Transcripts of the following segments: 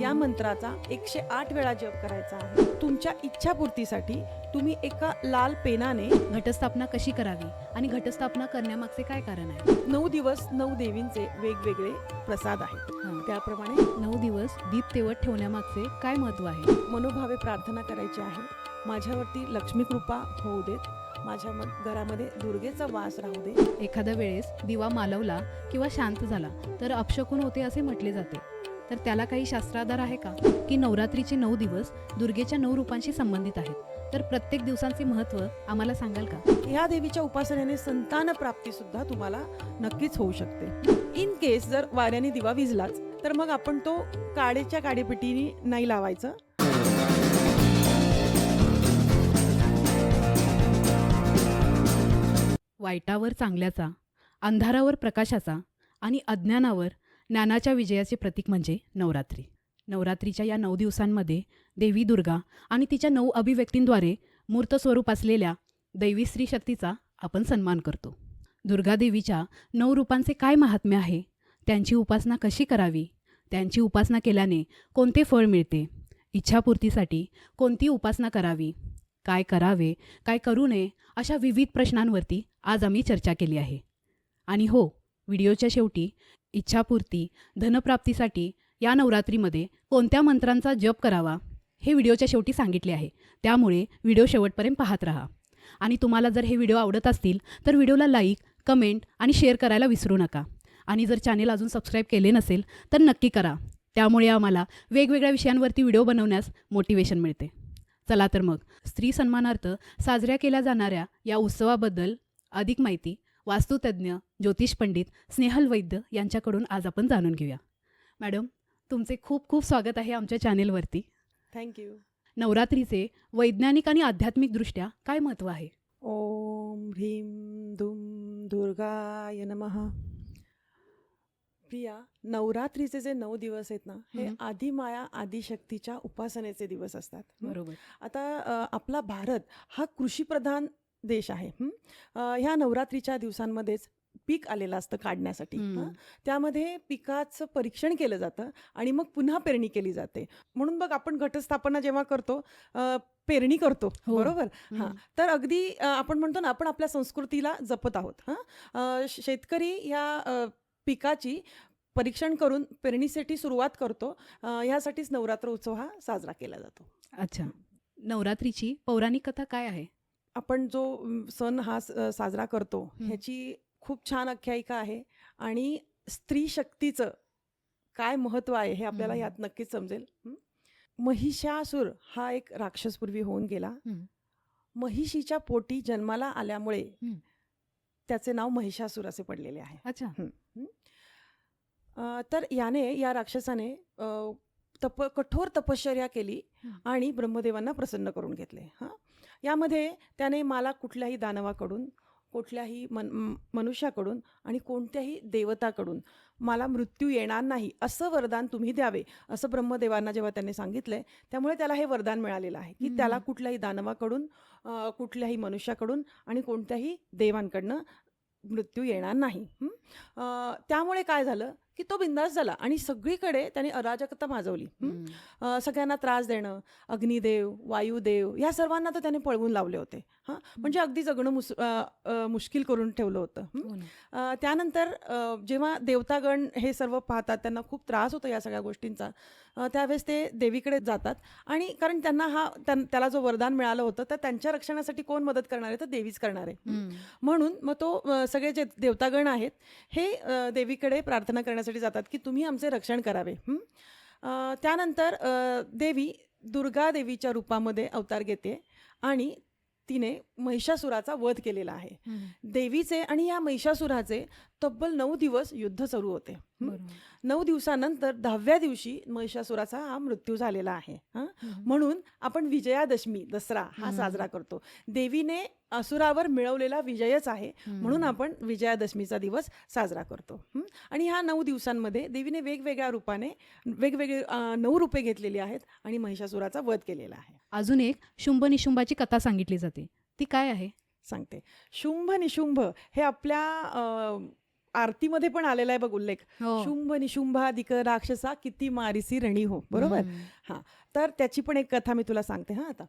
या मंत्राचा एकशे आठ वेळा जप करायचा आहे. तुमच्या इच्छापूर्तीसाठी तुम्ही एका लाल पेनाने घटस्थापना कशी करावी आणि घटस्थापना करण्यामागचे काय कारण आहे? नऊ दिवस नऊ देवींचे वेगवेगळे प्रसाद आहेत. हां. त्याप्रमाणे नऊ दिवस दीप तेवत ठेवण्यामागचे काय महत्त्व आहे? मनोभावे प्रार्थना करायची आहे. माझ्यावरती लक्ष्मी कृपा होऊ देत. माझ्या म- घरामध्ये दुर्गेचा वास राहू दे. एखाद्या वेळेस दिवा मालवला किंवा शांत झाला तर अपशकुन होते असे म्हटले जाते. तर त्याला काही शास्त्राधार आहे का? की नवरात्रीचे नऊ दिवस दुर्गेच्या नऊ रूपांशी संबंधित आहेत. तर प्रत्येक दिवसांचे महत्त्व आम्हाला सांगाल का? ह्या देवीच्या उपासनेने संतान प्राप्ती सुद्धा तुम्हाला नक्कीच होऊ शकते. इन केस जर वाऱ्याने दिवा विजलाच तर मग आपण तो काडेच्या काडेपेटीने नाही लावायचं. वाईटावर चांगल्याचा अंधारावर प्रकाशाचा आणि अज्ञानावर ज्ञानाच्या विजयाचे प्रतीक म्हणजे नवरात्री. नवरात्रीच्या या नऊ दिवसांमध्ये देवी दुर्गा आणि तिच्या नऊ अभिव्यक्तींद्वारे मूर्त स्वरूप असलेल्या दैवी स्त्री शक्तीचा आपण सन्मान करतो. दुर्गा देवीच्या नऊ रूपांचे काय महात्म्य आहे? त्यांची उपासना कशी करावी? त्यांची उपासना केल्याने कोणते फळ मिळते? इच्छापूर्तीसाठी कोणती उपासना करावी? काय करावे? काय करू नये? अशा विविध प्रश्नांवरती आज आम्ही चर्चा केली आहे. आणि हो व्हिडिओच्या शेवटी इच्छापूर्ती धनप्राप्तीसाठी या नवरात्रीमध्ये कोणत्या मंत्रांचा जप करावा हे व्हिडिओच्या शेवटी सांगितले आहे. त्यामुळे व्हिडिओ शेवटपर्यंत पाहत राहा. आणि तुम्हाला जर हे व्हिडिओ आवडत असतील तर व्हिडिओला लाईक कमेंट आणि शेअर करायला विसरू नका. आणि जर चॅनेल अजून सबस्क्राईब केले नसेल तर नक्की करा. त्यामुळे आम्हाला वेगवेगळ्या विषयांवरती व्हिडिओ बनवण्यास मोटिवेशन मिळते. चला तर मग स्त्री सन्मानार्थ साजऱ्या केल्या जाणाऱ्या या उत्सवाबद्दल अधिक माहिती वास्तुतज्ञ ज्योतिष पंडित स्नेहल वैद्य यांच्याकडून आज आपण जाणून घेऊया. मॅडम तुमचे खूप खूप स्वागत आहे आमच्या चॅनेलवरती. थँक्यू नवरात्रीचे वैज्ञानिक आणि आध्यात्मिकदृष्ट्या काय महत्त्व आहे? ओम ह्रीं दुम दुर्गाय नमः. प्रिया नवरात्रीचे जे नऊ दिवस आहेत ना हे. आदिमाया आदिशक्तीच्या उपासनेचे दिवस असतात? बरोबर. आता आपला भारत हा कृषीप्रधान देश आहे. ह्या नवरात्रीच्या दिवसांमध्येच पीक आलेलं असतं काढण्यासाठी. हं? त्यामध्ये पिकाचं परीक्षण केलं जातं आणि मग पुन्हा पेरणी केली जाते. म्हणून बघ आपण घटस्थापना जेव्हा करतो पेरणी करतो. हो. बरोबर? हां. तर अगदी आपण म्हणतो ना आपण आपल्या संस्कृतीला जपत आहोत. हां? शेतकरी ह्या अ, पिकाची परीक्षण करून पेरणीसाठी सुरुवात करतो. ह्यासाठीच नवरात्र उत्सव हा साजरा केला जातो. अच्छा. नवरात्रीची पौराणिक कथा काय आहे? आपण जो सण हा साजरा करतो. ह्याची खूप छान आख्यायिका आहे आणि स्त्री शक्तीचं काय महत्त्व आहे हे आपल्याला. यात नक्कीच समजेल? महिषासूर हा एक राक्षसपूर्वी होऊन गेला. महिषीच्या पोटी जन्माला आल्यामुळे. त्याचे नाव महिषासूर असे पडलेले आहे अच्छा तर याने या राक्षसाने तप कठोर तपश्चर्या केली. आणि ब्रह्मदेवांना प्रसन्न करून घेतले हां यामध्ये त्याने मला कुठल्याही दानवाकडून कुठल्याही मन मनुष्याकडून आणि कोणत्याही देवताकडून मला मृत्यू येणार नाही असं वरदान तुम्ही द्यावे असं ब्रह्मदेवांना जेव्हा त्यांनी सांगितलंय त्यामुळे त्याला हे वरदान मिळालेलं आहे की. त्याला कुठल्याही दानवाकडून कुठल्याही मनुष्याकडून आणि कोणत्याही देवांकडनं मृत्यू येणार नाही. त्यामुळे काय झालं? की तो बिंदास झाला. आणि सगळीकडे त्याने अराजकता माजवली. सगळ्यांना त्रास देणं अग्निदेव वायुदेव या सर्वांना तर त्याने पळवून लावले होते. हां? म्हणजे अगदी जगणं मुस मुश्किल करून ठेवलं होतं. हं? त्यानंतर जेव्हा देवतागण हे सर्व पाहतात त्यांना खूप त्रास होतो या सगळ्या गोष्टींचा त्यावेळेस ते देवीकडे जातात. आणि कारण त्यांना हा त्यां- त्याला जो वरदान मिळालं होतं तर त्यांच्या रक्षणासाठी कोण मदत करणार? आहे तर देवीच करणार. आहे. म्हणून मग तो सगळे जे देवतागण आहेत हे देवीकडे प्रार्थना करण्यासाठी जातात की तुम्ही आमचे रक्षण करावे त्यानंतर देवी दुर्गा देवीच्या रूपामध्ये अवतार घेते आणि तिने महिषासुराचा वध केलेला आहे. देवीचे आणि या महिषासुराचे तब्बल नऊ दिवस युद्ध सुरू होते. हं? बरोबर. नऊ दिवसानंतर दहाव्या दिवशी महिषासुराचा हा मृत्यू झालेला आहे हं? म्हणून आपण विजयादशमी दसरा हा. साजरा करतो देवीने असुरावर मिळवलेला विजयच आहे. म्हणून आपण विजयादशमीचा दिवस साजरा करतो हं? आणि ह्या नऊ दिवसांमध्ये देवीने वेगवेगळ्या रूपाने वेगवेगळे अ, नऊ रूपे घेतलेली आहेत आणि महिषासुराचा वध केलेला आहे अजून एक शुंभ निशुंभाची कथा सांगितली जाते ती काय आहे सांगते शुंभ निशुंभ हे आपल्या अ, आरतीमध्ये पण आलेला आहे बघ उल्लेख. हो. शुंभ निशुंभादिक राक्षसा किती मारिसी रणी हो. बरोबर? हम्म. तर त्याची पण एक कथा मी तुला सांगते हां आता.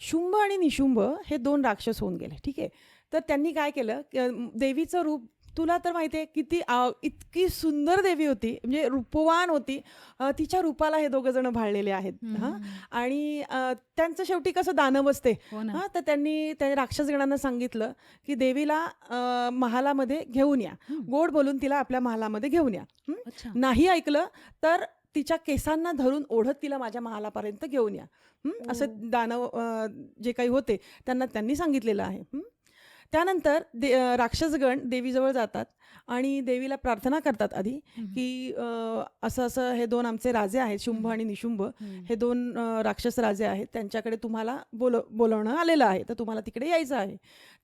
शुंभ आणि निशुंभ हे दोन राक्षस होऊन गेले ठीक आहे? तर त्यांनी काय केलं? देवीचं रूप तुला तर माहिती आहे किती इतकी सुंदर देवी होती. म्हणजे रूपवान होती. तिच्या रूपाला हे दोघं जण भाळलेले आहेत. हां. आणि त्यांचं शेवटी कसं दानव असते. हो हां? तर त्यांनी त्या राक्षसगणांना सांगितलं की देवीला महालामध्ये घेऊन या. गोड बोलून तिला आपल्या महालामध्ये घेऊन या. नाही ऐकलं तर तिच्या केसांना धरून ओढत तिला माझ्या महालापर्यंत घेऊन या. हं? असं दानव जे काही होते त्यांना त्यांनी सांगितलेलं आहे? त्यानंतर दे राक्षसगण देवीजवळ जातात आणि देवीला प्रार्थना करतात आधी. की असं असं हे दोन आमचे राजे आहेत शुंभ आणि निशुंभ. हे दोन राक्षस राजे आहेत त्यांच्याकडे तुम्हाला बोल बोलवणं आलेलं आहे तर तुम्हाला तिकडे यायचं आहे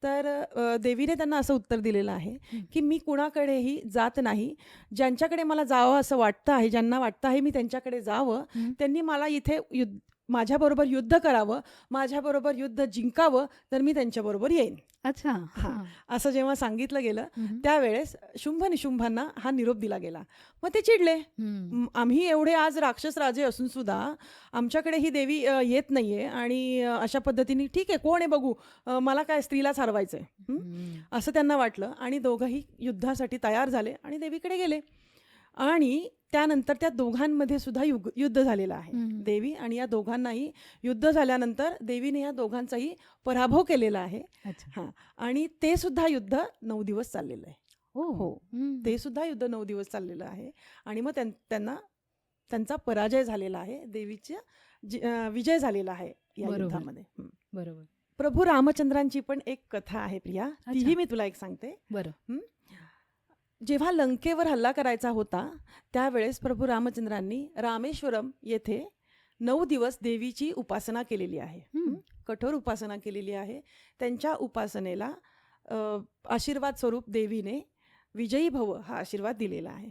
तर देवीने त्यांना असं उत्तर दिलेलं आहे. की मी कुणाकडेही जात नाही ज्यांच्याकडे मला जावं असं वाटतं आहे ज्यांना वाटतं आहे मी त्यांच्याकडे जावं. त्यांनी मला इथे युद्ध माझ्याबरोबर युद्ध करावं माझ्याबरोबर युद्ध जिंकावं तर मी त्यांच्याबरोबर येईन. अच्छा. हा. असं जेव्हा सांगितलं गेलं. त्यावेळेस शुंभ निशुंभांना हा निरोप दिला गेला. मग ते चिडले. आम्ही एवढे आज राक्षस राजे असून सुद्धा आमच्याकडे ही देवी येत नाहीये आणि अशा पद्धतीने ठीक आहे कोण आहे बघू मला काय स्त्रीलाच हरवायचंय. असं त्यांना वाटलं आणि दोघंही युद्धासाठी तयार झाले आणि देवीकडे गेले. आणि त्यानंतर त्या दोघांमध्ये सुद्धा युग युद्ध झालेलं आहे. देवी आणि या दोघांनाही युद्ध झाल्यानंतर देवीने या दोघांचाही पराभव केलेला आहे. हां. आणि ते सुद्धा युद्ध नऊ दिवस चाललेलं आहे. हो. हो. ते सुद्धा युद्ध नऊ दिवस चाललेलं आहे. आणि मग त्यां- त्यांना त्यांचा पराजय झालेला आहे. देवीचा जि- अं, विजय झालेला आहे या. युद्धामध्ये. बरोबर. प्रभू रामचंद्रांची पण एक कथा आहे प्रिया. तीही मी तुला एक सांगते. बरं. जेव्हा लंकेवर हल्ला करायचा होता त्यावेळेस प्रभू रामचंद्रांनी रामेश्वरम येथे नऊ दिवस देवीची उपासना केलेली आहे? कठोर उपासना केलेली आहे. त्यांच्या उपासनेला आशीर्वाद स्वरूप देवीने विजयी भव हा आशीर्वाद दिलेला आहे.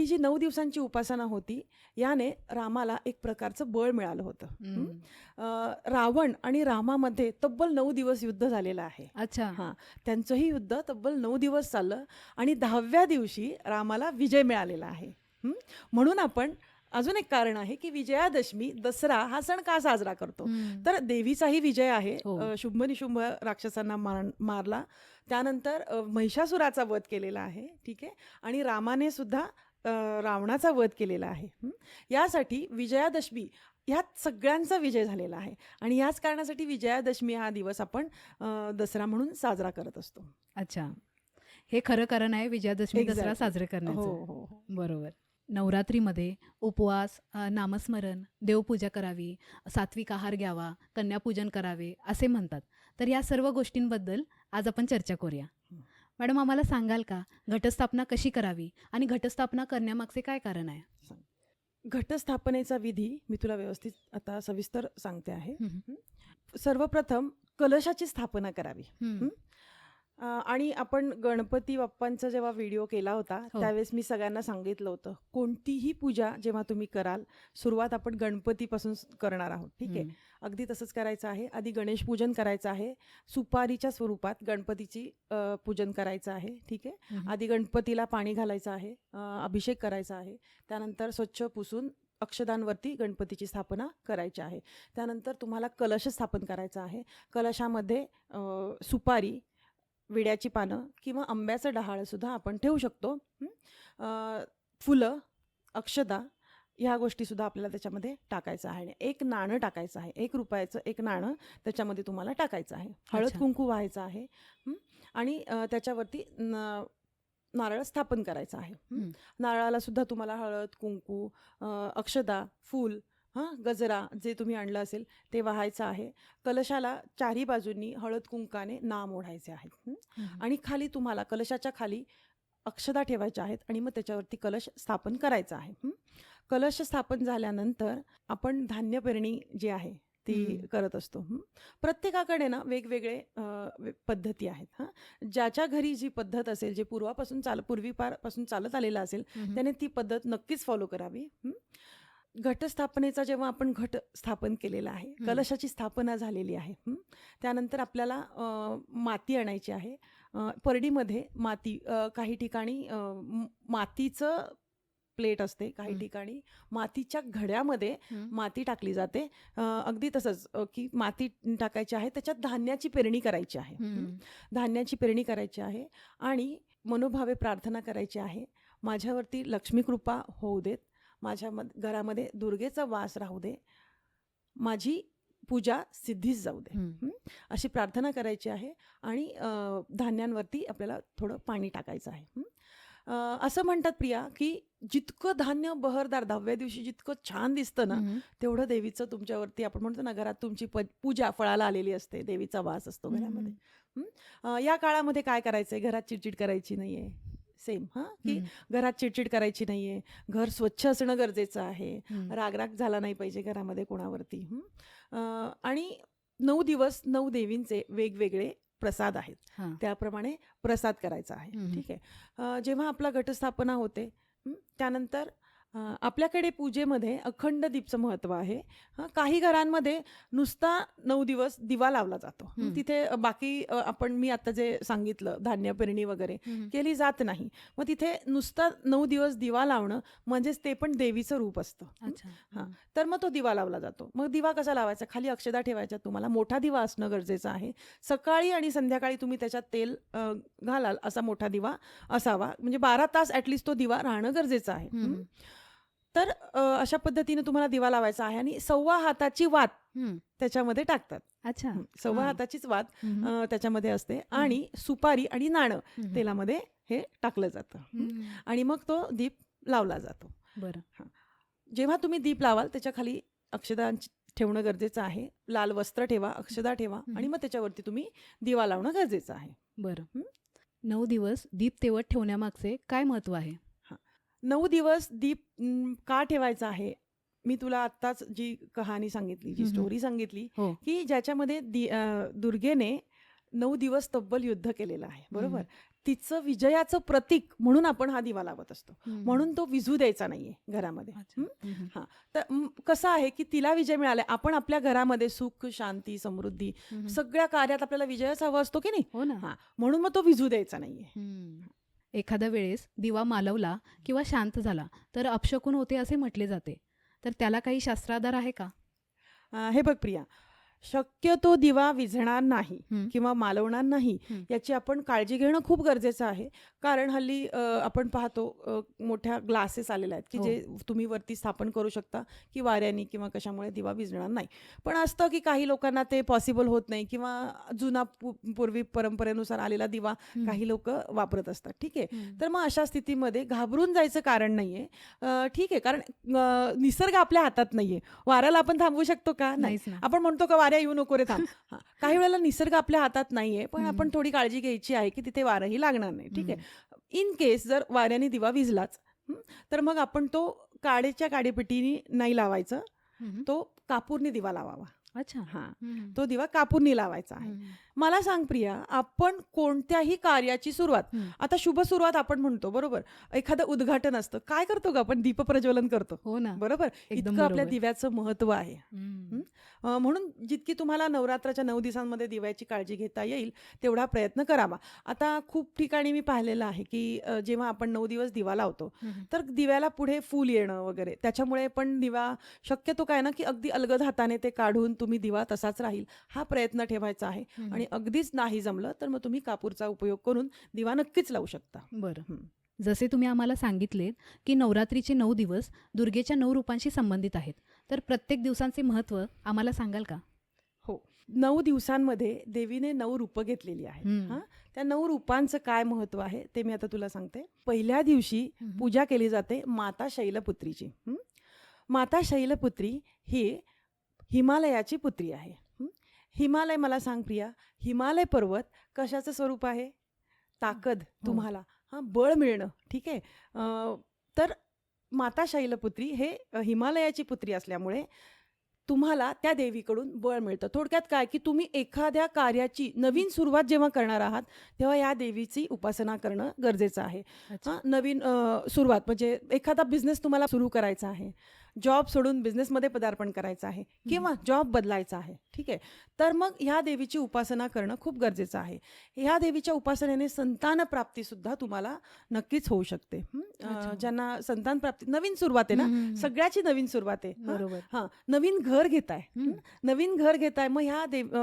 हं? जी नऊ दिवसांची उपासना होती याने रामाला एक प्रकारचं बळ मिळालं होतं. रावण आणि रामामध्ये तब्बल नऊ दिवस युद्ध झालेलं आहे. अच्छा. हां त्यांचंही युद्ध तब्बल नऊ दिवस चाललं आणि दहाव्या दिवशी रामाला विजय मिळालेला आहे? म्हणून आपण अजून एक कारण आहे की विजयादशमी दसरा हा सण का साजरा करतो. तर देवीचाही विजय आहे. हो. शुंभ निशुंभ राक्षसांना मार मारला. त्यानंतर महिषासुराचा वध केलेला आहे. ठीक आहे? आणि रामाने सुद्धा रावणाचा वध केलेला आहे. हं? यासाठी विजयादशमी ह्यात सगळ्यांचा विजय झालेला आहे. आणि याच कारणासाठी विजयादशमी हा दिवस आपण दसरा म्हणून साजरा करत असतो. अच्छा. हे खरं कारण आहे विजयादशमी दसरा. साजरे हो करण्याचं. हो हो बरोबर. नवरात्रीमध्ये उपवास नामस्मरण देवपूजा करावी सात्विक आहार घ्यावा कन्यापूजन करावे असे म्हणतात. तर या सर्व गोष्टींबद्दल आज आपण चर्चा करूया. हं. मॅडम आम्हाला सांगाल का? घटस्थापना कशी करावी आणि घटस्थापना करण्यामागचे काय कारण आहे? घटस्थापनेचा विधी मी तुला व्यवस्थित आता सविस्तर सांगते आहे. सर्वप्रथम कलशाची स्थापना करावी? अ, आणि आपण गणपती बाप्पांचा जेव्हा व्हिडिओ केला होता हो. त्यावेळेस मी सगळ्यांना सांगितलं होतं कोणतीही पूजा जेव्हा तुम्ही कराल सुरुवात आपण गणपतीपासून स- करणार आहोत. ठीक आहे. हं. अगदी तसंच करायचं आहे. आधी गणेश पूजन करायचं आहे. सुपारीच्या स्वरूपात गणपतीची अ, पूजन करायचं आहे. ठीक आहे. हं. आधी गणपतीला पाणी घालायचं आहे. अ, अभिषेक करायचा आहे. त्यानंतर स्वच्छ पुसून अक्षदांवरती गणपतीची स्थापना करायची आहे. त्यानंतर तुम्हाला कलश स्थापन करायचा आहे. कलशामध्ये अ, सुपारी विड्याची पानं किंवा आंब्याचं डहाळंसुद्धा आपण ठेवू शकतो. फुलं अक्षदा ह्या गोष्टीसुद्धा आपल्याला त्याच्यामध्ये टाकायचं आहे आणि एक नाणं टाकायचं आहे. एक रुपयाचं एक नाणं त्याच्यामध्ये तुम्हाला टाकायचं आहे. हळद. कुंकू व्हायचं आहे? आणि त्याच्यावरती न नारळ स्थापन करायचं आहे. नारळाला सुद्धा तुम्हाला हळद कुंकू अक्षदा फूल हां गजरा जे तुम्ही आणलं असेल ते वाहायचं आहे कलशाला चारही बाजूंनी हळद कुंकाने नाम ओढायचे आहेत. आणि खाली तुम्हाला कलशाच्या खाली अक्षदा ठेवायच्या आहेत आणि मग त्याच्यावरती कलश स्थापन करायचा आहे? कलश स्थापन झाल्यानंतर आपण धान्य पेरणी जी आहे ती. करत असतो? प्रत्येकाकडे ना वेगवेगळे पद्धती आहेत हां ज्याच्या घरी जी पद्धत असेल जे पूर्वापासून चाल पूर्वीपारपासून चालत आलेलं असेल. त्याने ती पद्धत नक्कीच फॉलो करावी? घटस्थापनेचा जेव्हा आपण घट स्थापन केलेला आहे. कलशाची स्थापना झालेली आहे. त्यानंतर आपल्याला माती आणायची आहे परडीमध्ये माती काही ठिकाणी मातीचं प्लेट असते काही. ठिकाणी मातीच्या घड्यामध्ये. माती टाकली जाते अगदी तसंच की माती टाकायची आहे त्याच्यात धान्याची पेरणी करायची आहे. धान्याची पेरणी करायची आहे आणि मनोभावे प्रार्थना करायची आहे माझ्यावरती लक्ष्मी कृपा होऊ देत माझ्या मध घरामध्ये दुर्गेचा वास राहू दे. माझी पूजा सिद्धीच जाऊ दे? अशी प्रार्थना करायची आहे आणि धान्यांवरती आपल्याला थोडं पाणी टाकायचं आहे. असं म्हणतात प्रिया की जितकं धान्य बहरदार दहाव्या दिवशी जितकं छान दिसतं ना. तेवढं देवीचं तुमच्यावरती आपण म्हणतो ना घरात तुमची पूजा फळाला आलेली असते देवीचा वास असतो घरामध्ये. या काळामध्ये काय करायचंय? घरात चिडचिड करायची नाहीये. सेम हां की. घरात चिडचिड करायची नाहीये घर स्वच्छ असणं गरजेचं आहे. रागराग झाला नाही पाहिजे घरामध्ये कोणावरती आणि नऊ दिवस नऊ देवींचे वेगवेगळे प्रसाद आहेत. त्याप्रमाणे प्रसाद करायचा आहे. ठीक आहे जेव्हा आपला घटस्थापना होते त्यानंतर अ, आपल्याकडे पूजेमध्ये अखंड दीपचं महत्त्व आहे हं, काही घरांमध्ये नुसता नऊ दिवस दिवा लावला जातो हं. तिथे बाकी अ, आपण मी आता जे सांगितलं धान्य पेरणी वगैरे हं. केली जात नाही मग तिथे नुसता नऊ दिवस दिवा लावणं म्हणजेच ते पण देवीचं रूप असतं हं. अच्छा हां. हं. तर मग तो दिवा लावला जातो मग दिवा कसा लावायचा खाली अक्षदा ठेवायच्या तुम्हाला मोठा दिवा असणं गरजेचं आहे सकाळी आणि संध्याकाळी तुम्ही त्याच्यात तेल अ, घालाल असा मोठा दिवा असावा म्हणजे बारा तास ॲटलिस्ट तो दिवा राहणं गरजेचं आहे हं. हं. तर अ, अशा पद्धतीने तुम्हाला दिवा लावायचा आहे आणि सव्वा हाताची वात. त्याच्यामध्ये टाकतात अच्छा हं, सव्वा हां. हाताचीच वात. अ, त्याच्यामध्ये असते आणि सुपारी आणि नाणं. तेलामध्ये हे टाकलं जातं हं. आणि मग तो दीप लावला जातो बरं जेव्हा तुम्ही दीप लावाल त्याच्याखाली अक्षदा ठेवणं गरजेचं आहे लाल वस्त्र ठेवा अक्षदा ठेवा हं. आणि मग त्याच्यावरती तुम्ही दिवा लावणं गरजेचं आहे बरं? नऊ दिवस दीप तेवत ठेवण्यामागचे काय महत्त्व आहे नऊ दिवस दीप का ठेवायचा आहे? मी तुला आत्ताच जी कहाणी सांगितली जी. स्टोरी सांगितली हो. की ज्याच्यामध्ये दुर्गेने नऊ दिवस तब्बल युद्ध केलेलं आहे बरोबर? तिचं विजयाचं प्रतीक म्हणून आपण हा दिवा लावत असतो. म्हणून तो विझू द्यायचा नाहीये घरामध्ये. हं? तर कसं आहे की तिला विजय मिळाला. आपण आपल्या घरामध्ये सुख शांती समृद्धी. सगळ्या कार्यात आपल्याला विजयच हवा असतो की नाही? हो ना. म्हणून मग तो विझू द्यायचा नाहीये. एखाद्या वेळेस दिवा मालवला किंवा शांत झाला तर अपशकून होते असे म्हटले जाते. तर त्याला काही शास्त्राधार आहे का? हे बघ प्रिया शक्यतो दिवा विझणार नाही. किंवा मालवणार नाही. याची आपण काळजी घेणं खूप गरजेचं आहे कारण हल्ली आपण पाहतो मोठ्या ग्लासेस आलेले आहेत की हो. जे तुम्ही वरती स्थापन करू शकता की वाऱ्याने किंवा कशामुळे दिवा विझणार नाही पण असतं की काही लोकांना ते पॉसिबल होत नाही किंवा जुना पूर्वी परंपरेनुसार आलेला दिवा. काही लोक वापरत असतात ठीक आहे. तर मग अशा स्थितीमध्ये घाबरून जायचं कारण नाहीये ठीक आहे कारण निसर्ग आपल्या हातात नाहीये वाऱ्याला आपण थांबवू शकतो का नाही आपण म्हणतो का वाऱ्या येऊ नको रे थांब. काही वेळेला निसर्ग आपल्या हातात नाहीये पण. आपण थोडी काळजी घ्यायची आहे की तिथे वारंही लागणार नाही ठीक आहे इन केस जर वाऱ्याने दिवा विझलाच हं, तर मग आपण तो काडेच्या काडेपेटीने नाही लावायचं. तो कापूरने दिवा लावावा अच्छा हा. तो दिवा कापूरने लावायचा आहे. मला सांग प्रिया आपण कोणत्याही कार्याची सुरुवात. आता शुभ सुरुवात आपण म्हणतो बरोबर? एखादं उद्घाटन असतं. काय करतो का आपण? दीपप्रज्वलन करतो. हो ना. बरोबर? इतकं आपल्या. दिव्याचं महत्त्व आहे. म्हणून जितकी तुम्हाला नवरात्राच्या नऊ दिवसांमध्ये दिव्याची काळजी घेता येईल तेवढा प्रयत्न करावा. आता खूप ठिकाणी मी पाहिलेलं आहे की जेव्हा आपण नऊ दिवस दिवा लावतो. तर दिव्याला पुढे फूल येणं वगैरे. त्याच्यामुळे पण दिवा शक्यतो काय ना की अगदी अलगद हाताने ते काढून तुम्ही दिवा तसाच राहील हा प्रयत्न ठेवायचा आहे. आणि अगदीच नाही जमलं तर मग तुम्ही कापूरचा उपयोग करून दिवा नक्कीच लावू शकता बरं. जसे तुम्ही आम्हाला सांगितले की नवरात्रीचे नऊ दिवस दुर्गेच्या नऊ रूपांशी संबंधित आहेत तर प्रत्येक दिवसांचे महत्त्व आम्हाला सांगाल का हो नऊ दिवसांमध्ये देवीने नऊ रूपं घेतलेली आहेत हं. त्या नऊ रूपांचं काय महत्त्व आहे ते मी आता तुला सांगते पहिल्या दिवशी. पूजा केली जाते माता शैलपुत्रीची? माता शैलपुत्री ही हिमालयाची पुत्री आहे? हिमालय मला सांग प्रिया. हिमालय पर्वत कशाचं स्वरूप आहे? ताकद हो. तुम्हाला. हां बळ मिळणं. ठीक आहे. तर माता शैलपुत्री हे हिमालयाची पुत्री असल्यामुळे तुम्हाला त्या देवीकडून बळ मिळतं. थोडक्यात काय? की तुम्ही एखाद्या कार्याची नवीन सुरुवात जेव्हा करणार आहात तेव्हा या देवीची उपासना करणं गरजेचं आहे. हां नवीन सुरुवात. म्हणजे एखादा बिझनेस तुम्हाला सुरू करायचा आहे. जॉब सोडून बिझनेसमध्ये पदार्पण करायचं आहे किंवा जॉब बदलायचा आहे ठीक आहे? तर मग ह्या देवीची उपासना करणं खूप गरजेचं आहे. ह्या देवीच्या उपासनेने संतान प्राप्ती सुद्धा तुम्हाला नक्कीच होऊ शकते. ज्यांना संतान प्राप्ती नवीन सुरुवात आहे ना. सगळ्याची नवीन सुरुवात आहे? बरोबर. हां नवीन घर घेताय. नवीन घर घेताय मग ह्या देव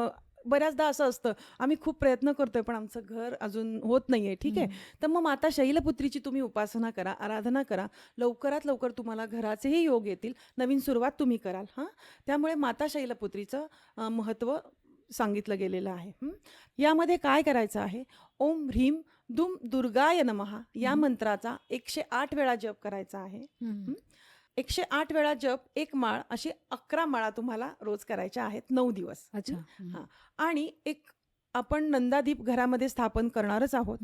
बऱ्याचदा असं असतं आम्ही खूप प्रयत्न करतोय पण आमचं घर अजून होत नाहीये. ठीक आहे? तर मग माता शैलपुत्रीची तुम्ही उपासना करा आराधना करा. लवकरात लवकर तुम्हाला घराचेही योग येतील. नवीन सुरुवात तुम्ही कराल हां? त्यामुळे माता शैलपुत्रीचं महत्त्व सांगितलं गेलेलं आहे? यामध्ये काय करायचं आहे? ओम ह्रीम दुम दुर्गाय नमहा या. मंत्राचा एकशे आठ वेळा जप करायचा आहे. एकशे आठ वेळा जप एक माळ अशी अकरा माळा तुम्हाला रोज करायच्या आहेत नऊ दिवस अच्छा हं? हां. आणि एक आपण नंदादीप घरामध्ये स्थापन करणारच आहोत.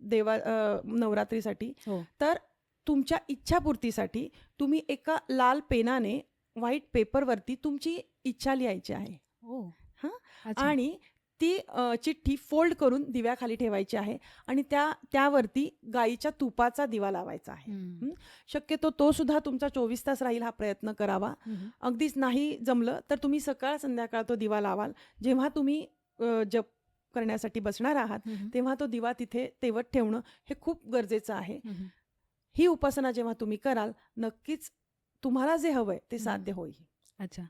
देवा नवरात्रीसाठी हो. तर तुमच्या इच्छापूर्तीसाठी तुम्ही एका लाल पेनाने व्हाईट पेपरवरती तुमची इच्छा लिहायची आहे हां? अच्छा. आणि ती चिठ्ठी फोल्ड करून दिव्याखाली ठेवायची आहे आणि त्या त्यावरती गाईच्या तुपाचा दिवा लावायचा आहे. शक्यतो तो सुद्धा तुमचा चोवीस तास राहील हा प्रयत्न करावा. अगदीच नाही जमलं तर तुम्ही सकाळ संध्याकाळ तो दिवा लावाल जेव्हा तुम्ही जप करण्यासाठी बसणार आहात. तेव्हा तो दिवा तिथे तेवत ठेवणं हे खूप गरजेचं आहे. ही उपासना जेव्हा तुम्ही कराल नक्कीच तुम्हाला जे हवंय ते. साध्य होईल अच्छा